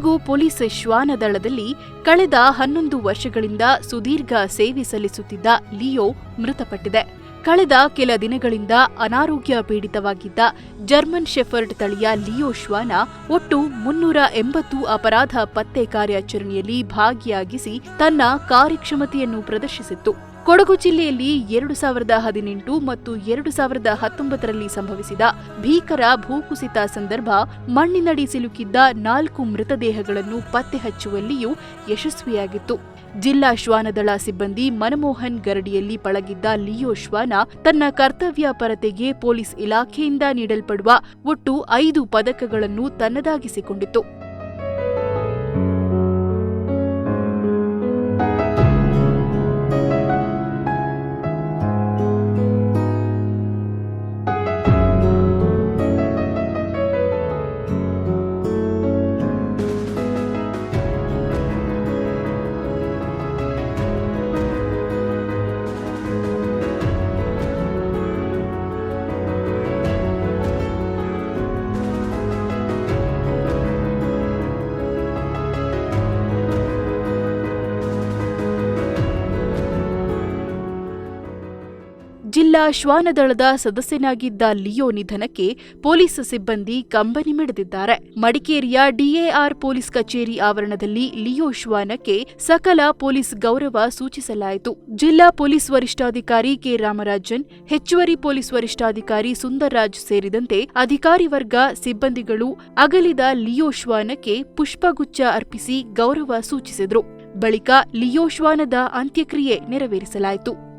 Kodagu police ಶ್ವಾನದಳದಲ್ಲಿ ಕಳೆದ ಹನ್ನೊಂದು ವರ್ಷಗಳಿಂದ ಸುದೀರ್ಘ ಸೇವೆ ಸಲ್ಲಿಸುತ್ತಿದ್ದ ಲಿಯೋ ಮೃತಪಟ್ಟಿದೆ. ಕಳೆದ ಕೆಲ ದಿನಗಳಿಂದ ಅನಾರೋಗ್ಯ ಪೀಡಿತವಾಗಿದ್ದ ಜರ್ಮನ್ ಶೆಫರ್ಡ್ ತಳಿಯ ಲಿಯೋ ಶ್ವಾನ ಒಟ್ಟು ಮುನ್ನೂರ ಎಂಬತ್ತು ಅಪರಾಧ ಪತ್ತೆ ಕಾರ್ಯಾಚರಣೆಯಲ್ಲಿ ಭಾಗಿಯಾಗಿಸಿ ತನ್ನ ಕಾರ್ಯಕ್ಷಮತೆಯನ್ನು ಪ್ರದರ್ಶಿಸಿತ್ತು. ಕೊಡಗು ಜಿಲ್ಲೆಯಲ್ಲಿ ಎರಡು ಸಾವಿರದ ಹದಿನೆಂಟು ಮತ್ತು ಎರಡು ಸಾವಿರದ ಹತ್ತೊಂಬತ್ತರಲ್ಲಿ ಸಂಭವಿಸಿದ ಭೀಕರ ಭೂಕುಸಿತ ಸಂದರ್ಭ, ಮಣ್ಣಿನಡಿ ಸಿಲುಕಿದ್ದ ನಾಲ್ಕು ಮೃತದೇಹಗಳನ್ನು ಪತ್ತೆ ಹಚ್ಚುವಲ್ಲಿಯೂ ಯಶಸ್ವಿಯಾಗಿತ್ತು. ಜಿಲ್ಲಾ ಶ್ವಾನದಳ ಸಿಬ್ಬಂದಿ ಮನಮೋಹನ್ ಗರಡಿಯಲ್ಲಿ ಪಳಗಿದ್ದ ಲಿಯೋ ಶ್ವಾನ ತನ್ನ ಕರ್ತವ್ಯ ಪರತೆಗೆ ಪೊಲೀಸ್ ಇಲಾಖೆಯಿಂದ ನೀಡಲ್ಪಡುವ ಒಟ್ಟು ಐದು ಪದಕಗಳನ್ನು ತನ್ನದಾಗಿಸಿಕೊಂಡಿತ್ತು. ಜಿಲ್ಲಾ ಶ್ವಾನದಳದ ಸದಸ್ಯನಾಗಿದ್ದ ಲಿಯೋ ನಿಧನಕ್ಕೆ ಪೊಲೀಸ್ ಸಿಬ್ಬಂದಿ ಕಂಬನಿ ಮಿಡಿದಿದ್ದಾರೆ. ಮಡಿಕೇರಿಯ ಡಿಎಆರ್ ಪೊಲೀಸ್ ಕಚೇರಿ ಆವರಣದಲ್ಲಿ ಲಿಯೋ ಶ್ವಾನಕ್ಕೆ ಸಕಲ ಪೊಲೀಸ್ ಗೌರವ ಸೂಚಿಸಲಾಯಿತು. ಜಿಲ್ಲಾ ಪೊಲೀಸ್ ವರಿಷ್ಠಾಧಿಕಾರಿ ಕೆ ರಾಮರಾಜನ್, ಹೆಚ್ಚುವರಿ ಪೊಲೀಸ್ ವರಿಷ್ಠಾಧಿಕಾರಿ ಸುಂದರ್ರಾಜ್ ಸೇರಿದಂತೆ ಅಧಿಕಾರಿ ವರ್ಗ ಸಿಬ್ಬಂದಿಗಳು ಅಗಲಿದ ಲಿಯೋ ಶ್ವಾನಕ್ಕೆ ಪುಷ್ಪಗುಚ್ಛ ಅರ್ಪಿಸಿ ಗೌರವ ಸೂಚಿಸಿದರು. ಬಳಿಕ ಲಿಯೋ ಶ್ವಾನದ ಅಂತ್ಯಕ್ರಿಯೆ ನೆರವೇರಿಸಲಾಯಿತು.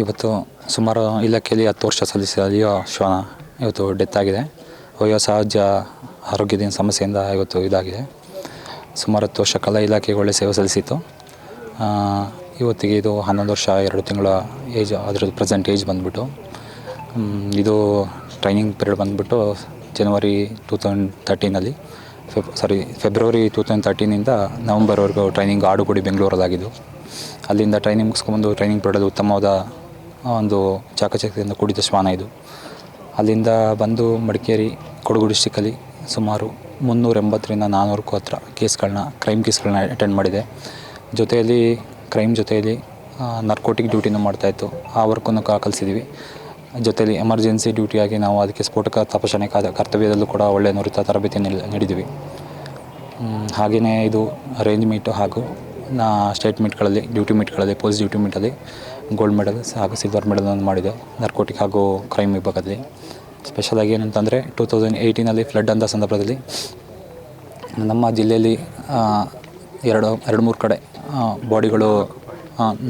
ಇವತ್ತು ಸುಮಾರು ಇಲಾಖೆಯಲ್ಲಿ ಹತ್ತು ವರ್ಷ ಸಲ್ಲಿಸಿದ ಶ್ವಾನ ಇವತ್ತು ಡೆತ್ ಆಗಿದೆ. ವಯೋಸಹಜ ಆರೋಗ್ಯದ ಸಮಸ್ಯೆಯಿಂದ ಇವತ್ತು ಇದಾಗಿದೆ. ಸುಮಾರು ಹತ್ತು ವರ್ಷ ಕಲಾ ಇಲಾಖೆಗೆ ಒಳ್ಳೆ ಸೇವೆ ಸಲ್ಲಿಸಿತ್ತು. ಇವತ್ತಿಗೆ ಇದು ಹನ್ನೊಂದು ವರ್ಷ ಎರಡು ತಿಂಗಳ ಏಜ್, ಅದರದ್ದು ಪ್ರೆಸೆಂಟ್ ಏಜ್ ಬಂದುಬಿಟ್ಟು ಇದು ಟ್ರೈನಿಂಗ್ ಪೀರಿಯಡ್ ಬಂದುಬಿಟ್ಟು ಜನವರಿ ಟೂ ತೌಸಂಡ್ ತರ್ಟೀನಲ್ಲಿ, Feb, sorry, February two thousand ತರ್ಟೀನಿಂದ ನವಂಬರ್ವರೆಗೂ ಟ್ರೈನಿಂಗ್ ಆಡುಗುಡಿ ಬೆಂಗಳೂರಲ್ಲಾಗಿದ್ದು, ಅಲ್ಲಿಂದ ಟ್ರೈನಿಂಗ್ ಮುಗಿಸ್ಕೊಂಡು ಟ್ರೈನಿಂಗ್ ಪೀರಿಯಡಲ್ಲಿ ಉತ್ತಮವಾದ ಒಂದು ಚಾಕಚಕ್ಯದಿಂದ ಕೂಡಿದ ಶ್ವಾನ ಇದು. ಅಲ್ಲಿಂದ ಬಂದು ಮಡಿಕೇರಿ, ಕೊಡಗು ಡಿಸ್ಟಿಕಲ್ಲಿ ಸುಮಾರು ಮುನ್ನೂರ ಎಂಬತ್ತರಿಂದ ನಾನ್ನೂರಕ್ಕೂ ಹತ್ರ ಕೇಸ್ಗಳನ್ನ ಕ್ರೈಮ್ ಕೇಸ್ಗಳನ್ನ ಅಟೆಂಡ್ ಮಾಡಿದೆ. ಜೊತೆಯಲ್ಲಿ ಕ್ರೈಮ್ ಜೊತೆಯಲ್ಲಿ ನರ್ಕೋಟಿಕ್ ಡ್ಯೂಟಿನೂ ಮಾಡ್ತಾಯಿತ್ತು ಆ ವರ್ಕನ್ನು ಕಲಿಸಿದ್ವಿ. ಜೊತೆಯಲ್ಲಿ ಎಮರ್ಜೆನ್ಸಿ ಡ್ಯೂಟಿಯಾಗಿ ನಾವು ಅದಕ್ಕೆ ಸ್ಫೋಟಕ ತಪಾಸಣೆ ಕರ್ತವ್ಯದಲ್ಲೂ ಕೂಡ ಒಳ್ಳೆಯ ನುರಿತ ತರಬೇತಿ ನೀಡಿ- ನೀಡಿದ್ವಿ. ಹಾಗೆಯೇ ಇದು ರೇಂಜ್ ಮೀಟು ಹಾಗೂ ನಾ ಸ್ಟೇಟ್ ಮೀಟ್ಗಳಲ್ಲಿ ಡ್ಯೂಟಿ ಮೀಟ್ಗಳಲ್ಲಿ ಪೊಲೀಸ್ ಡ್ಯೂಟಿ ಮೀಟಲ್ಲಿ ಗೋಲ್ಡ್ ಮೆಡಲ್ ಹಾಗೂ ಸಿಲ್ವರ್ ಮೆಡಲನ್ನು ಮಾಡಿದೆ. ನರ್ಕೋಟಿಕ್ ಹಾಗೂ ಕ್ರೈಮ್ ವಿಭಾಗದಲ್ಲಿ. ಸ್ಪೆಷಲಾಗಿ ಏನಂತಂದರೆ ಟೂ ತೌಸಂಡ್ ಏಯ್ಟೀನಲ್ಲಿ ಫ್ಲಡ್ ಅಂದ ಸಂದರ್ಭದಲ್ಲಿ, ನಮ್ಮ ಜಿಲ್ಲೆಯಲ್ಲಿ ಎರಡು ಎರಡು ಮೂರು ಕಡೆ ಬಾಡಿಗಳು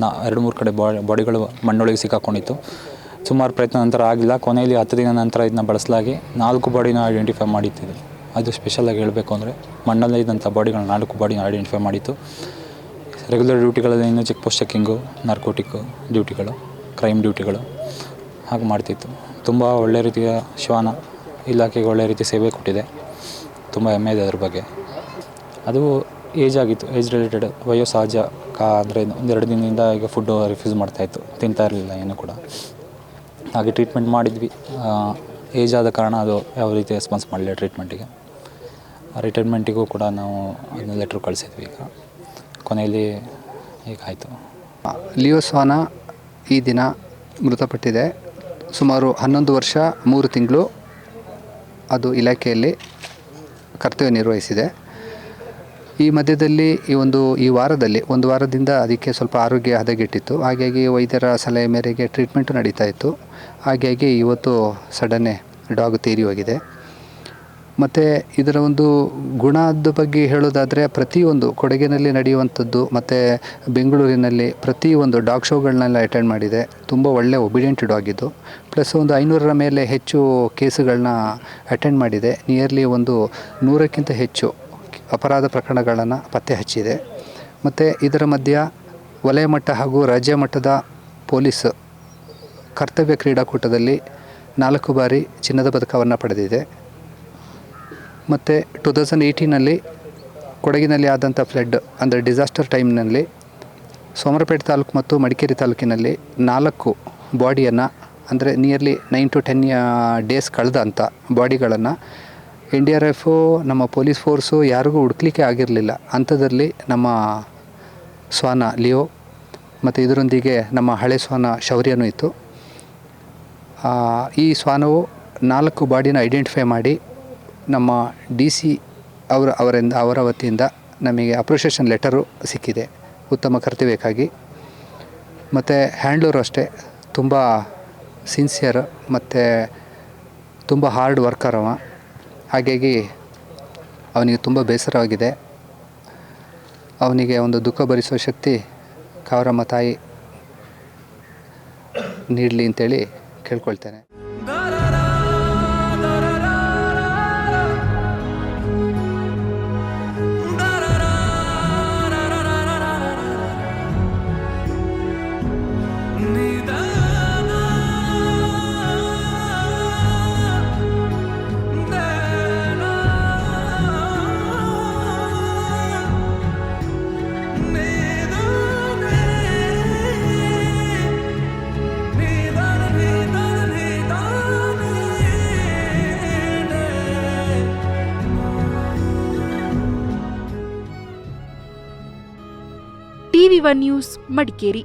ನಾ, ಎರಡು ಮೂರು ಕಡೆ ಬಾಡಿ ಬಾಡಿಗಳು ಮಣ್ಣೊಳಗೆ ಸಿಕ್ಕಾಕೊಂಡಿತ್ತು. ಸುಮಾರು ಪ್ರಯತ್ನ ನಂತರ ಆಗಿಲ್ಲ. ಕೊನೆಯಲ್ಲಿ ಹತ್ತು ದಿನ ನಂತರ ಇದನ್ನ ಬಳಸಲಾಗಿ ನಾಲ್ಕು ಬಾಡಿನ ಐಡೆಂಟಿಫೈ ಮಾಡಿತ್ತು ಅದು ಸ್ಪೆಷಲಾಗಿ ಹೇಳಬೇಕು ಅಂದರೆ ಮಣ್ಣಲ್ಲಿ ಇದ್ದಂಥ ಬಾಡಿಗಳನ್ನ ನಾಲ್ಕು ಬಾಡಿನ ಐಡೆಂಟಿಫೈ ಮಾಡಿತ್ತು. ರೆಗ್ಯುಲರ್ ಡ್ಯೂಟಿಗಳಲ್ಲಿ ಇನ್ನು ಚೆಕ್ ಪೋಸ್ಟ್ ಚೆಕ್ಕಿಂಗು ನಾರ್ಕೋಟಿಕ್ಕು ಡ್ಯೂಟಿಗಳು ಕ್ರೈಮ್ ಡ್ಯೂಟಿಗಳು ಹಾಗೆ ಮಾಡ್ತಿತ್ತು. ತುಂಬ ಒಳ್ಳೆ ರೀತಿಯ ಶ್ವಾನ ಇಲಾಖೆಗೆ ಒಳ್ಳೆ ರೀತಿ ಸೇವೆ ಕೊಟ್ಟಿದೆ. ತುಂಬ ಹೆಮ್ಮೆ ಇದೆ ಅದ್ರ ಬಗ್ಗೆ. ಅದು ಏಜ್ ಆಗಿತ್ತು ಏಜ್ ರಿಲೇಟೆಡ್ ವಯೋಸಹಜ ಕಾ ಅಂದರೆ ಒಂದೆರಡು ದಿನದಿಂದ ಈಗ ಫುಡ್ಡು ರಿಫ್ಯೂಸ್ ಮಾಡ್ತಾಯಿತ್ತು ತಿಂತಾ ಇರಲಿಲ್ಲ ಏನು ಕೂಡ. ಹಾಗೆ ಟ್ರೀಟ್ಮೆಂಟ್ ಮಾಡಿದ್ವಿ. ಏಜ್ ಆದ ಕಾರಣ ಅದು ಯಾವ ರೀತಿ ರೆಸ್ಪಾನ್ಸ್ ಮಾಡಲಿಲ್ಲ ಟ್ರೀಟ್ಮೆಂಟಿಗೆ ರಿಟೈರ್ಮೆಂಟಿಗೂ ಕೂಡ ನಾವು ಅದನ್ನ ಲೆಟ್ರ್ ಕಳಿಸಿದ್ವಿ ಈಗ. ಕೊನೆಯಲ್ಲಿ ಈಗ ಆಯಿತು ಲಿಯೋ ಸ್ವಾನ ಈ ದಿನ ಮೃತಪಟ್ಟಿದೆ. ಸುಮಾರು ಹನ್ನೊಂದು ವರ್ಷ, ಮೂರು ತಿಂಗಳು ಅದು ಇಲಾಖೆಯಲ್ಲಿ ಕರ್ತವ್ಯ ನಿರ್ವಹಿಸಿದೆ. ಈ ಮಧ್ಯದಲ್ಲಿ, ಈ ಒಂದು, ಈ ವಾರದಲ್ಲಿ, ಒಂದು ವಾರದಿಂದ ಅದಕ್ಕೆ ಸ್ವಲ್ಪ ಆರೋಗ್ಯ ಹದಗೆಟ್ಟಿತ್ತು. ಹಾಗಾಗಿ ವೈದ್ಯರ ಸಲಹೆ ಮೇರೆಗೆ ಟ್ರೀಟ್ಮೆಂಟು ನಡೀತಾ ಇತ್ತು. ಹಾಗಾಗಿ ಇವತ್ತು ಸಡನ್ನೇ ಡಾಗ್ ತೀರಿ ಹೋಗಿದೆ. ಮತ್ತು ಇದರ ಒಂದು ಗುಣದ ಬಗ್ಗೆ ಹೇಳೋದಾದರೆ ಪ್ರತಿಯೊಂದು ಕೊಡಗಿನಲ್ಲಿ ನಡೆಯುವಂಥದ್ದು ಮತ್ತು ಬೆಂಗಳೂರಿನಲ್ಲಿ ಪ್ರತಿಯೊಂದು ಡಾಗ್ ಶೋಗಳನ್ನೆಲ್ಲ ಅಟೆಂಡ್ ಮಾಡಿದೆ. ತುಂಬ ಒಳ್ಳೆಯ ಒಬಿಡಿಯಂಟ್ ಡಾಗ್ ಇದು ಪ್ಲಸ್ ಒಂದು ಐನೂರರ ಮೇಲೆ ಹೆಚ್ಚು ಕೇಸುಗಳನ್ನ ಅಟೆಂಡ್ ಮಾಡಿದೆ. ನಿಯರ್ಲಿ ಒಂದು ನೂರಕ್ಕಿಂತ ಹೆಚ್ಚು ಅಪರಾಧ ಪ್ರಕರಣಗಳನ್ನು ಪತ್ತೆ ಹಚ್ಚಿದೆ. ಮತ್ತು ಇದರ ಮಧ್ಯ ವಲಯ ಮಟ್ಟ ಹಾಗೂ ರಾಜ್ಯ ಮಟ್ಟದ ಪೊಲೀಸ್ ಕರ್ತವ್ಯ ಕ್ರೀಡಾಕೂಟದಲ್ಲಿ ನಾಲ್ಕು ಬಾರಿ ಚಿನ್ನದ ಪದಕವನ್ನು ಪಡೆದಿದೆ. ಮತ್ತು ಟು ತೌಸಂಡ್ ಏಯ್ಟೀನಲ್ಲಿ ಕೊಡಗಿನಲ್ಲಿ ಆದಂಥ ಫ್ಲಡ್ ಅಂದರೆ ಡಿಸಾಸ್ಟರ್ ಟೈಮ್ನಲ್ಲಿ ಸೋಮರಪೇಟೆ ತಾಲೂಕು ಮತ್ತು ಮಡಿಕೇರಿ ತಾಲೂಕಿನಲ್ಲಿ ನಾಲ್ಕು ಬಾಡಿಯನ್ನು ಅಂದರೆ nearly nine to ten days ಕಳೆದಂಥ ಬಾಡಿಗಳನ್ನು ಎನ್ ಡಿ ಆರ್ ಎಫು ನಮ್ಮ ಪೊಲೀಸ್ ಫೋರ್ಸು ಯಾರಿಗೂ ಹುಡುಕ್ಲಿಕ್ಕೆ ಆಗಿರಲಿಲ್ಲ. ಅಂಥದ್ರಲ್ಲಿ ನಮ್ಮ ಶ್ವಾನ ಲಿಯೋ ಮತ್ತು ಇದರೊಂದಿಗೆ ನಮ್ಮ ಹಳೆ ಶ್ವಾನ ಶೌರ್ಯನೂ ಇತ್ತು. ಈ ಶ್ವಾನವು ನಾಲ್ಕು ಬಾಡಿನ ಐಡೆಂಟಿಫೈ ಮಾಡಿ ನಮ್ಮ ಡಿ ಸಿ ಅವರ ಅವರಿಂದ, ಅವರ ವತಿಯಿಂದ ನಮಗೆ ಅಪ್ರಿಷಿಯೇಷನ್ ಲೆಟರು ಸಿಕ್ಕಿದೆ. ಉತ್ತಮ ಕರ್ತವ್ಯಕ್ಕಾಗಿ. ಮತ್ತು ಹ್ಯಾಂಡ್ಲೂರು ಅಷ್ಟೇ. ತುಂಬ ಸಿನ್ಸಿಯರ್ ಮತ್ತು ತುಂಬ ಹಾರ್ಡ್ ವರ್ಕರ್ ಅವ. ಹಾಗಾಗಿ ಅವನಿಗೆ ತುಂಬ ಬೇಸರವಾಗಿದೆ. ಅವನಿಗೆ ಒಂದು ದುಃಖ ಭರಿಸುವ ಶಕ್ತಿ ಕಾವರಮ್ಮ ತಾಯಿ ನೀಡಲಿ ಅಂತೇಳಿ ಕೇಳ್ಕೊಳ್ತೇನೆ. TV one news Madikeri